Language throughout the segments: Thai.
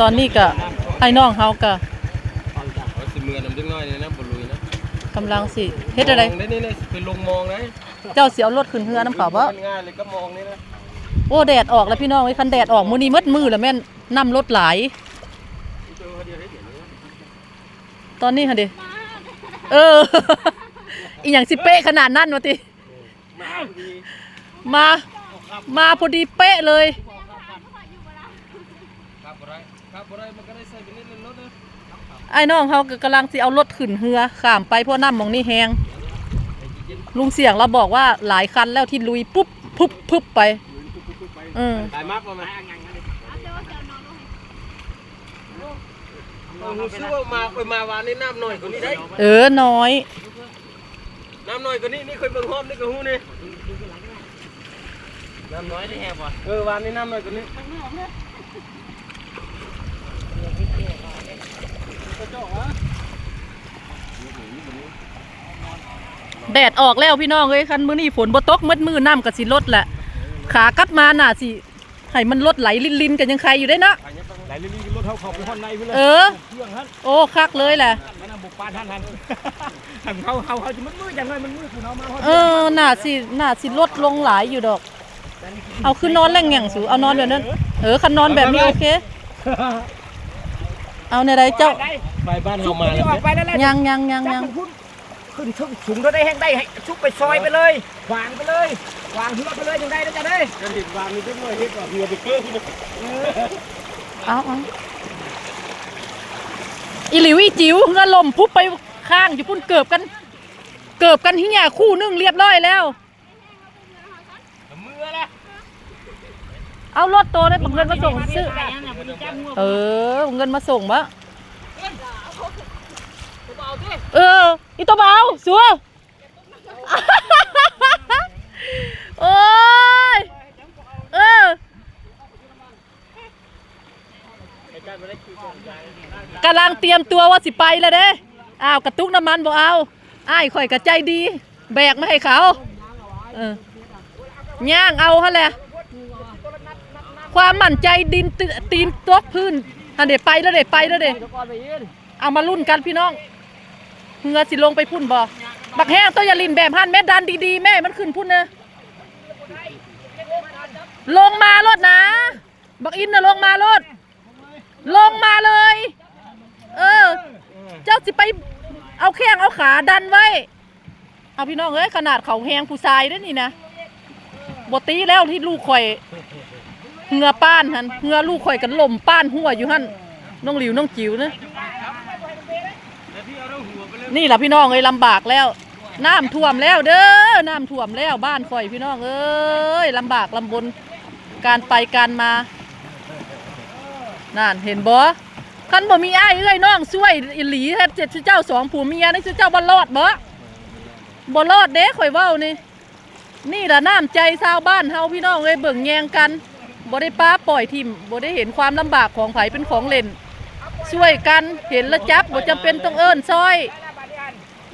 ตอนนี้ก็ให้น้องเฮาก็เอาสิเมือนำดึงน้อยเนี่ยนะบลุยนะกำลังสิเฮ็ดอะไร มงได้นี่เลยไปลงมองเลยเจ้าสิเอารถขึ้นเฮือน้ำเขาบ่ง่ายเลยก็มองนี่นะโอ้แดดออกแล้วพี่น้องไอ้ยคันแดดออกมื้อนี้มืดมือแล้วแม่นนำรถหลายเจอเดียวได้เดี๋ยวนี้ตอนนี้ค่ะดิเออ อีหยังสิเป๊ะขนาดนั้นวะติ มา มาพอดีเป๊ะเลย ครับอะไรครับอะไรมันก็ได้ใส่ไปนิดนึงรถนะไอ้น้องเขาก็กำลังสิเอารถขึ้นเฮือข้ามไปเพราะน้ำหมองนี่แหงลุงเสียงเราบอกว่าหลายคันแล้วที่ลุยปุ๊บปุ๊บปุ๊บไปเออตายมากป่ะมั้ยผมซื้อว่ามาเคยมาวานนี่น้ำหน่อยกว่านี้ได้ เออน้อย น้ำหน่อยกว่านี้นี่เคยเบิ่งห้อมนี่ก็หู้นี่ น้ำน้อยได้แฮบ่เออวานนี่น้ำหน่อยกว่านี้แดดออกแล้วพี่น้องเอ้ยคันมื้อนี้ฝนบ่ตกมืดมือน้ำก็สิลดแหละขากลับมาน่ะสิให้มันลดไหลลินๆกันยังใครอยู่ได้เนาะไหลลี่รถเท่าขอบไปห้องในไปเลยเออเครื่องท่านโอ้คักเลยแหละมันบุกปานท่านท่านทำเขาเขาเขาจะมันมืดอย่างไรมันมืดคุณเอามาเออน่าสิน่าสิลดลงหลายอยู่ดอก เอาคือนอนแรงแง่งสูเอานอนแบบนั้น เออคันนอนแบบนี้โอเค เอาในไรเจ้าไปบ้านเฮามาแล้วออกไปแล้วแหละยังยังยังจัยับงขึ้นขึ้นถึงสูงก็ได้แห้งได้ให้ชุบไปซอยไปเลยวางไปเลยวางเหือไปเลยยังได้นะจ๊ะเด้จะเห็นวานนี่ด้วยเฮ็ดว่าเหือไปเกลือคุณเอาเอาอีหลิวอีจิ๋วเงาลมพุบไปข้างอยู่พุ่นเกือบกัน เกือบกันที่เนี่ยคู่หนึงเรียบร้อยแล้ว มือละ เอารถโตได้บังเงินมาส่งซื้อ เออบังเงินมาส่งมะเอออีตัวเบาสัวโอ้ยเออกำลังเตรียมตัวว่าสิไปแล้วเด้อ้าวกระตุกน้ำมันบ่เอาอ้ายข่อยกระใจดี แบกมาให้เขาเออย่างเอาฮะแหละ ความมั่นใจดินตีนตกพื้นอันเดี๋ยวไปแล้วเดี๋ยวไปแล้วเดี๋ยวเอามารุ่นกันพี่น้องเงือสิลงไปพุ่นบ่บักแห้งตัวอยาลินแบบหันแม่ดันดีๆ แม่มันขึ้นพุ่นเนอะลงมารถนะ บักอินนะลงมารถลงมาเลย เออ เจ้าสิไปเอาแข้งเอาขาดันไว้ เอาพี่น้องเอ้ยขนาดเขาแหงผู้ชายด้วยนี่นะบตีแล้วที่ลูกข่อย เหงือป้านหันเหงือลูกข่อยกันลมป้านหัวอยู่หันน้องหลิวน้องจิ๋วนะนี่แหละพี่น้องเอ้ยลำบากแล้ว น้ำท่วมแล้วเด้อน้ำท่วมแล้วบ้านข่อยพี่น้องเอ้ยลำบากลำบนการไปการมานั่นเห็นบ่คันบ่มีไอ้เอ้ยน้องช่วยอีหลีเฮ็ดเจ็ดเจ้าสองผัวเมียนี่เจ้าบ่รอดบ่บ่รอดเด้ข่อยเว้านี่นี่แหละน้ำใจชาวบ้านเฮาพี่น้องเอ้ยเบิ่งแยงกัน บ่ได้ป้าปล่อยทิมบ่ได้เห็นความลำบากของไผเป็นของเล่น ช่วยกันเห็นแล้วจับบ่จำเป็นต้องเอิ้นซอย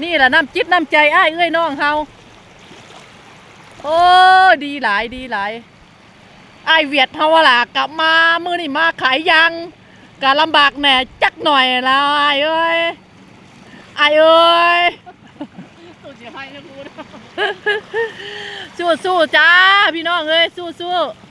นี่แหละน้ำจิตน้ำใจอ้ายเอ้ยน้องเฮาโอ้ดีหลายดีหลายอ้ายเวียดเฮาว่าล่ะกลับมามื้อนี้มาขายยางก็ลำบากแหน่จักหน่อยแล้วอ้ายเอ้ยอ้ายเอ้ยสู้สู้ๆจ้าพี่น้องเอ้ยสู้สู้ๆ